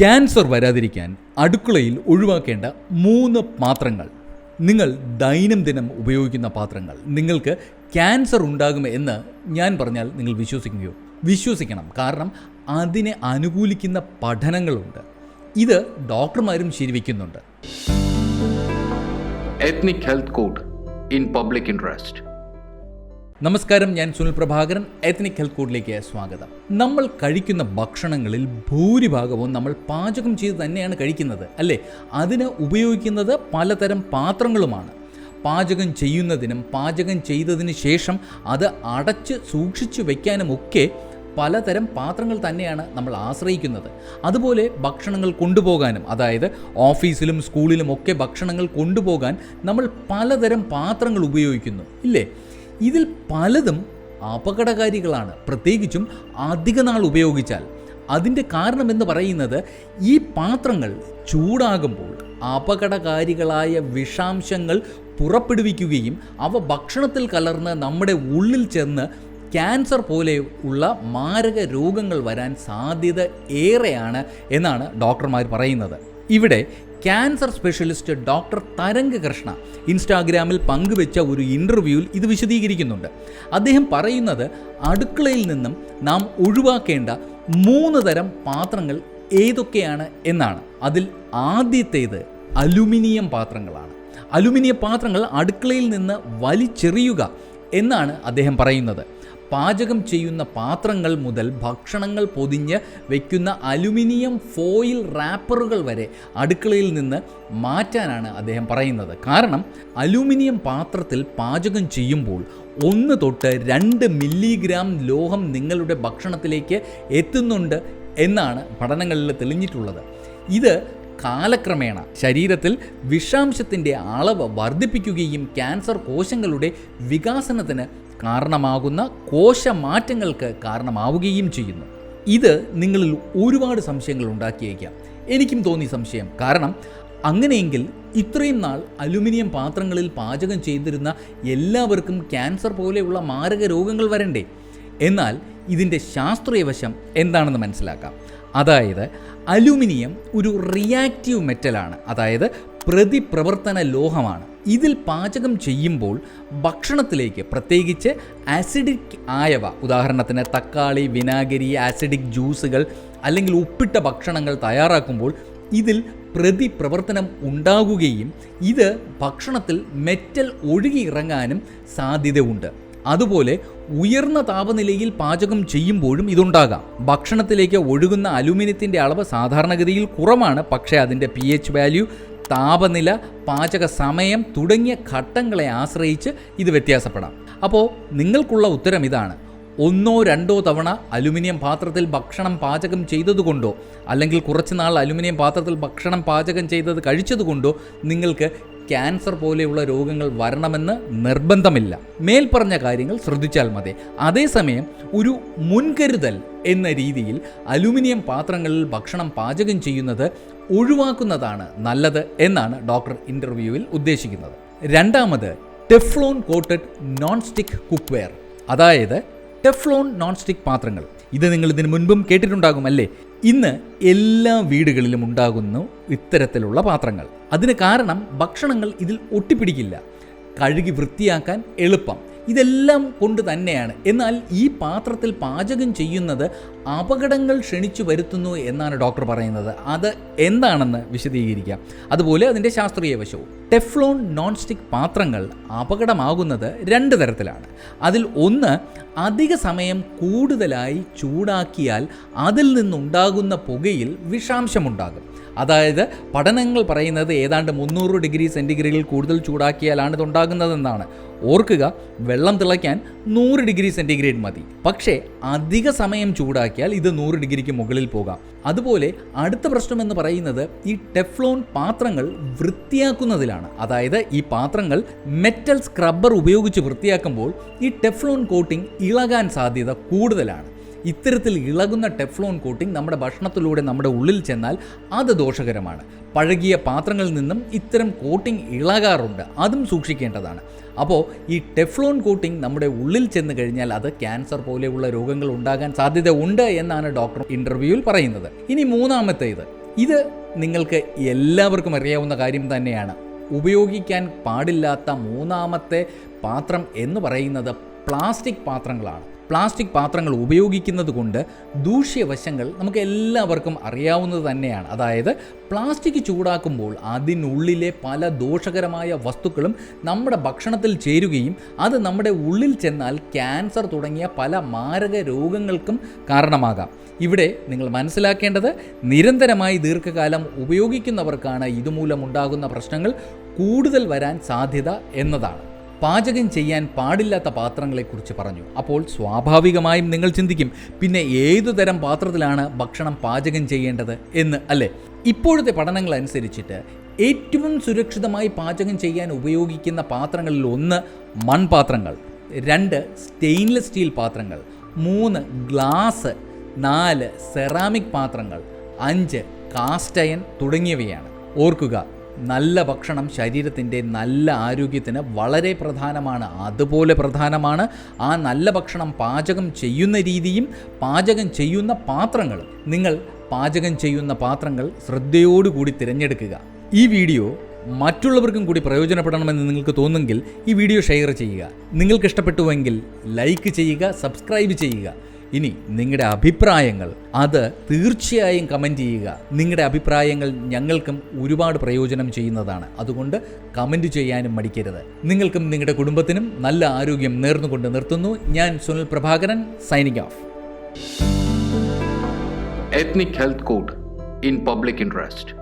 Cancer വരാതിരിക്കാൻ അടുക്കളയിൽ ഒഴിവാക്കേണ്ട മൂന്ന് പാത്രങ്ങൾ. നിങ്ങൾ ദൈനംദിനം ഉപയോഗിക്കുന്ന പാത്രങ്ങൾ. നിങ്ങൾക്ക് ക്യാൻസർ ഉണ്ടാകും എന്ന് ഞാൻ പറഞ്ഞാൽ നിങ്ങൾ വിശ്വസിക്കുകയോ? വിശ്വസിക്കണം. കാരണം അതിനെ അനുകൂലിക്കുന്ന പഠനങ്ങളുണ്ട്. ഇത് ഡോക്ടർമാരും ശരിവയ്ക്കുന്നുണ്ട്. Ethnic health code in public Interest. നമസ്കാരം ഞാൻ സുനിൽ പ്രഭാകരൻ. എത്നിക് ഹെൽത്ത് കോഡിലേക്ക് സ്വാഗതം. നമ്മൾ കഴിക്കുന്ന ഭക്ഷണങ്ങളിൽ ഭൂരിഭാഗവും നമ്മൾ പാചകം ചെയ്ത് തന്നെയാണ് കഴിക്കുന്നത് അല്ലേ? അതിന് ഉപയോഗിക്കുന്നത് പലതരം പാത്രങ്ങളുമാണ്. പാചകം ചെയ്യുന്നതിനും പാചകം ചെയ്തതിന് ശേഷം അത് അടച്ച് സൂക്ഷിച്ചു വയ്ക്കാനുമൊക്കെ പലതരം പാത്രങ്ങൾ തന്നെയാണ് നമ്മൾ ആശ്രയിക്കുന്നത്. അതുപോലെ ഭക്ഷണങ്ങൾ കൊണ്ടുപോകാനും അതായത് ഓഫീസിലും സ്കൂളിലും ഒക്കെ ഭക്ഷണങ്ങൾ കൊണ്ടുപോകാൻ നമ്മൾ പലതരം പാത്രങ്ങൾ ഉപയോഗിക്കുന്നു ഇല്ലേ? ഇതിൽ പലതും അപകടകാരികളാണ്. പ്രത്യേകിച്ചും അധിക നാൾ ഉപയോഗിച്ചാൽ. അതിന്റെ കാരണമെന്ന് പറയുന്നത് ഈ പാത്രങ്ങൾ ചൂടാകുമ്പോൾ അപകടകാരികളായ വിഷാംശങ്ങൾ പുറപ്പെടുവിക്കുകയും അവ ഭക്ഷണത്തിൽ കലർന്ന് നമ്മുടെ ഉള്ളിൽ ചെന്ന് ക്യാൻസർ പോലെ ഉള്ള മാരക രോഗങ്ങൾ വരാൻ സാധ്യത ഏറെയാണ് എന്നാണ് ഡോക്ടർമാർ പറയുന്നത്. ഇവിടെ cancer specialist doctor Tarang Krishna ഇൻസ്റ്റാഗ്രാമിൽ പങ്കുവെച്ച ഒരു ഇന്റർവ്യൂവിൽ ഇത് വിശദീകരിക്കുന്നുണ്ട്. അദ്ദേഹം പറയുന്നത് അടുക്കളയിൽ നിന്നും നാം ഒഴിവാക്കേണ്ട മൂന്ന് തരം പാത്രങ്ങൾ ഏതൊക്കെയാണ് എന്നാണ്. അതിൽ ആദ്യത്തേത് അലുമിനിയം പാത്രങ്ങളാണ്. അലുമിനിയം പാത്രങ്ങൾ അടുക്കളയിൽ നിന്ന് വലിച്ചെറിയുക എന്നാണ് അദ്ദേഹം പറയുന്നത്. പാചകം ചെയ്യുന്ന പാത്രങ്ങൾ മുതൽ ഭക്ഷണങ്ങൾ പൊതിഞ്ഞ് വയ്ക്കുന്ന അലുമിനിയം ഫോയിൽ റാപ്പറുകൾ വരെ അടുക്കളയിൽ നിന്ന് മാറ്റാനാണ് അദ്ദേഹം പറയുന്നത്. കാരണം അലുമിനിയം പാത്രത്തിൽ പാചകം ചെയ്യുമ്പോൾ ഒന്ന് തൊട്ട് രണ്ട് മില്ലിഗ്രാം ലോഹം നിങ്ങളുടെ ഭക്ഷണത്തിലേക്ക് എത്തുന്നുണ്ട് എന്നാണ് പഠനങ്ങളിൽ തെളിഞ്ഞിട്ടുള്ളത്. ഇത് കാലക്രമേണ ശരീരത്തിൽ വിഷാംശത്തിന്റെ അളവ് വർദ്ധിപ്പിക്കുകയും ക്യാൻസർ കോശങ്ങളുടെ വികാസനത്തിന് കാരണമാകുന്ന കോശമാറ്റങ്ങൾക്ക് കാരണമാവുകയും ചെയ്യുന്നു. ഇത് നിങ്ങളിൽ ഒരുപാട് സംശയങ്ങൾ ഉണ്ടാക്കിയേക്കാം. എനിക്കും തോന്നി സംശയം. കാരണം അങ്ങനെയെങ്കിൽ ഇത്രയും നാൾ അലുമിനിയം പാത്രങ്ങളിൽ പാചകം ചെയ്തിരുന്ന എല്ലാവർക്കും ക്യാൻസർ പോലെയുള്ള മാരക രോഗങ്ങൾ വരണ്ടേ? എന്നാൽ ഇതിന്റെ ശാസ്ത്രീയ വശം എന്താണെന്ന് മനസ്സിലാക്കാം. അതായത് അലുമിനിയം ഒരു റിയാക്റ്റീവ് മെറ്റലാണ് അതായത് പ്രതിപ്രവർത്തന ലോഹമാണ്. ഇതിൽ പാചകം ചെയ്യുമ്പോൾ ഭക്ഷണത്തിലേക്ക് പ്രത്യേകിച്ച് ആസിഡിക് ആയവ ഉദാഹരണത്തിന് തക്കാളി വിനാഗിരി ആസിഡിക് ജ്യൂസുകൾ അല്ലെങ്കിൽ ഉപ്പിട്ട ഭക്ഷണങ്ങൾ തയ്യാറാക്കുമ്പോൾ ഇതിൽ പ്രതിപ്രവർത്തനം ഉണ്ടാകുകയും ഇത് ഭക്ഷണത്തിൽ മെറ്റൽ ഒഴുകിയിറങ്ങാനും സാധ്യതയുണ്ട്. അതുപോലെ ഉയർന്ന താപനിലയിൽ പാചകം ചെയ്യുമ്പോഴും ഇതുണ്ടാകാം. ഭക്ഷണത്തിലേക്ക് ഒഴുകുന്ന അലുമിനിയത്തിന്റെ അളവ് സാധാരണഗതിയിൽ കുറവാണ്. പക്ഷേ അതിന്റെ പി എച്ച് വാല്യൂ താപനില പാചക സമയം തുടങ്ങിയ ഘട്ടങ്ങളെ ആശ്രയിച്ച് ഇത് വ്യത്യാസപ്പെടാം. അപ്പോൾ നിങ്ങൾക്കുള്ള ഉത്തരം ഇതാണ്. ഒന്നോ രണ്ടോ തവണ അലുമിനിയം പാത്രത്തിൽ ഭക്ഷണം പാചകം ചെയ്തതുകൊണ്ടോ അല്ലെങ്കിൽ കുറച്ച് നാൾ അലുമിനിയം പാത്രത്തിൽ ഭക്ഷണം പാചകം ചെയ്തത് കഴിച്ചതുകൊണ്ടോ നിങ്ങൾക്ക് ക്യാൻസർ പോലെയുള്ള രോഗങ്ങൾ വരണമെന്ന് നിർബന്ധമില്ല. മേൽപ്പറഞ്ഞ കാര്യങ്ങൾ ശ്രദ്ധിച്ചാൽ മതി. അതേസമയം ഒരു മുൻകരുതൽ എന്ന രീതിയിൽ അലുമിനിയം പാത്രങ്ങളിൽ ഭക്ഷണം പാചകം ചെയ്യുന്നത് ഒഴിവാക്കുന്നതാണ് നല്ലത് എന്നാണ് ഡോക്ടർ ഇന്റർവ്യൂവിൽ ഉദ്ദേശിക്കുന്നത്. രണ്ടാമത് Teflon coated non stick cookware. അതായത് ടെഫ്ലോൺ നോൺ സ്റ്റിക്ക് പാത്രങ്ങൾ. ഇത് നിങ്ങൾ ഇതിന് മുൻപും കേട്ടിട്ടുണ്ടാകും അല്ലേ ഇന്ന് എല്ലാ വീടുകളിലും ഉണ്ടാകുന്നു ഇത്തരത്തിലുള്ള പാത്രങ്ങൾ. അതിന് കാരണം ഭക്ഷണങ്ങൾ ഇതിൽ ഒട്ടിപ്പിടിക്കില്ല. കഴുകി വൃത്തിയാക്കാൻ എളുപ്പം. ഇതെല്ലാം കൊണ്ട് തന്നെയാണ്. എന്നാൽ ഈ പാത്രത്തിൽ പാചകം ചെയ്യുന്നത് അപകടങ്ങൾ ക്ഷണിച്ചു വരുത്തുന്നു എന്നാണ് ഡോക്ടർ പറയുന്നത്. അത് എന്താണെന്ന് വിശദീകരിക്കാം. അതുപോലെ അതിന്റെ ശാസ്ത്രീയ വശവും. ടെഫ്ലോൺ നോൺ സ്റ്റിക് പാത്രങ്ങൾ അപകടമാകുന്നത് രണ്ട് തരത്തിലാണ്. അതിൽ ഒന്ന് അധിക സമയം കൂടുതലായി ചൂടാക്കിയാൽ അതിൽ നിന്നുണ്ടാകുന്ന പുകയിൽ വിഷാംശമുണ്ടാകും. അതായത് പഠനങ്ങൾ പറയുന്നത് ഏതാണ്ട് മുന്നൂറ് ഡിഗ്രി സെന്റിഗ്രേഡിൽ കൂടുതൽ ചൂടാക്കിയാലാണ് ഇതുണ്ടാകുന്നതെന്നാണ്. ഓർക്കുക വെള്ളം തിളയ്ക്കാൻ നൂറ് ഡിഗ്രി സെന്റിഗ്രേഡ് മതി. പക്ഷേ അധിക സമയം ചൂടാക്കിയാൽ ഇത് നൂറ് ഡിഗ്രിക്ക് മുകളിൽ പോകാം. അതുപോലെ അടുത്ത പ്രശ്നം എന്ന് പറയുന്നത് ഈ ടെഫ്ലോൺ പാത്രങ്ങൾ വൃത്തിയാക്കുന്നതിലാണ്. അതായത് ഈ പാത്രങ്ങൾ മെറ്റൽ സ്ക്രബ്ബർ ഉപയോഗിച്ച് വൃത്തിയാക്കുമ്പോൾ ഈ ടെഫ്ലോൺ കോട്ടിംഗ് ഇളകാൻ സാധ്യത കൂടുതലാണ്. ഇത്തരത്തിൽ ഇളകുന്ന ടെഫ്ലോൺ കോട്ടിംഗ് നമ്മുടെ ഭക്ഷണത്തിലൂടെ നമ്മുടെ ഉള്ളിൽ ചെന്നാൽ അത് ദോഷകരമാണ്. പഴകിയ പാത്രങ്ങളിൽ നിന്നും ഇത്തരം കോട്ടിംഗ് ഇളകാറുണ്ട്. അതും സൂക്ഷിക്കേണ്ടതാണ്. അപ്പോൾ ഈ ടെഫ്ലോൺ കോട്ടിംഗ് നമ്മുടെ ഉള്ളിൽ ചെന്ന് കഴിഞ്ഞാൽ അത് ക്യാൻസർ പോലെയുള്ള രോഗങ്ങൾ ഉണ്ടാകാൻ സാധ്യത ഉണ്ട് എന്നാണ് ഡോക്ടർ ഇന്റർവ്യൂവിൽ പറയുന്നത്. ഇനി മൂന്നാമത്തേത്. ഇത് നിങ്ങൾക്ക് എല്ലാവർക്കും അറിയാവുന്ന കാര്യം തന്നെയാണ്. ഉപയോഗിക്കാൻ പാടില്ലാത്ത മൂന്നാമത്തെ പാത്രം എന്ന് പറയുന്നത് പ്ലാസ്റ്റിക് പാത്രങ്ങളാണ്. പ്ലാസ്റ്റിക് പാത്രങ്ങൾ ഉപയോഗിക്കുന്നത് കൊണ്ട് ദൂഷ്യവശങ്ങൾ നമുക്ക് എല്ലാവർക്കും അറിയാവുന്നത് തന്നെയാണ്. അതായത് പ്ലാസ്റ്റിക് ചൂടാക്കുമ്പോൾ അതിനുള്ളിലെ പല ദോഷകരമായ വസ്തുക്കളും നമ്മുടെ ഭക്ഷണത്തിൽ ചേരുകയും അത് നമ്മുടെ ഉള്ളിൽ ചെന്നാൽ ക്യാൻസർ തുടങ്ങിയ പല മാരക രോഗങ്ങൾക്കും കാരണമാകാം. ഇവിടെ നിങ്ങൾ മനസ്സിലാക്കേണ്ടത് നിരന്തരമായി ദീർഘകാലം ഉപയോഗിക്കുന്നവർക്കാണ് ഇതുമൂലമുണ്ടാകുന്ന പ്രശ്നങ്ങൾ കൂടുതൽ വരാൻ സാധ്യത എന്നതാണ്. പാചകം ചെയ്യാൻ പാടില്ലാത്ത പാത്രങ്ങളെക്കുറിച്ച് പറഞ്ഞു. അപ്പോൾ സ്വാഭാവികമായും നിങ്ങൾ ചിന്തിക്കും പിന്നെ ഏതു തരം പാത്രത്തിലാണ് ഭക്ഷണം പാചകം ചെയ്യേണ്ടത് എന്ന് അല്ലേ? ഇപ്പോഴത്തെ പഠനങ്ങൾ അനുസരിച്ചിട്ട് ഏറ്റവും സുരക്ഷിതമായി പാചകം ചെയ്യാൻ ഉപയോഗിക്കുന്ന പാത്രങ്ങളിൽ ഒന്ന് മൺപാത്രങ്ങൾ രണ്ട് സ്റ്റെയിൻലെസ് സ്റ്റീൽ പാത്രങ്ങൾ മൂന്ന് ഗ്ലാസ് നാല് സെറാമിക് പാത്രങ്ങൾ അഞ്ച് കാസ്റ്റയൻ തുടങ്ങിയവയാണ്. ഓർക്കുക നല്ല ഭക്ഷണം ശരീരത്തിന്റെ നല്ല ആരോഗ്യത്തിന് വളരെ പ്രധാനമാണ്. അതുപോലെ പ്രധാനമാണ് ആ നല്ല ഭക്ഷണം പാചകം ചെയ്യുന്ന രീതിയും പാചകം ചെയ്യുന്ന പാത്രങ്ങളും. നിങ്ങൾ പാചകം ചെയ്യുന്ന പാത്രങ്ങൾ ശ്രദ്ധയോടുകൂടി തിരഞ്ഞെടുക്കുക. ഈ വീഡിയോ മറ്റുള്ളവർക്കും കൂടി പ്രയോജനപ്പെടണമെന്ന് നിങ്ങൾക്ക് തോന്നുമെങ്കിൽ ഈ വീഡിയോ ഷെയർ ചെയ്യുക. നിങ്ങൾക്ക് ഇഷ്ടപ്പെട്ടുവെങ്കിൽ ലൈക്ക് ചെയ്യുക സബ്സ്ക്രൈബ് ചെയ്യുക. ഇനി നിങ്ങളുടെ അഭിപ്രായങ്ങൾ അത് തീർച്ചയായും കമന്റ് ചെയ്യുക. നിങ്ങളുടെ അഭിപ്രായങ്ങൾ ഞങ്ങൾക്കും ഒരുപാട് പ്രയോജനം ചെയ്യുന്നതാണ്. അതുകൊണ്ട് കമന്റ് ചെയ്യാനും മടിക്കരുത്. നിങ്ങൾക്കും നിങ്ങളുടെ കുടുംബത്തിനും നല്ല ആരോഗ്യം നേർന്നുകൊണ്ട് നിർത്തുന്നു. ഞാൻ Sunil Prabhakaran signing off ethnic health code in public Interest.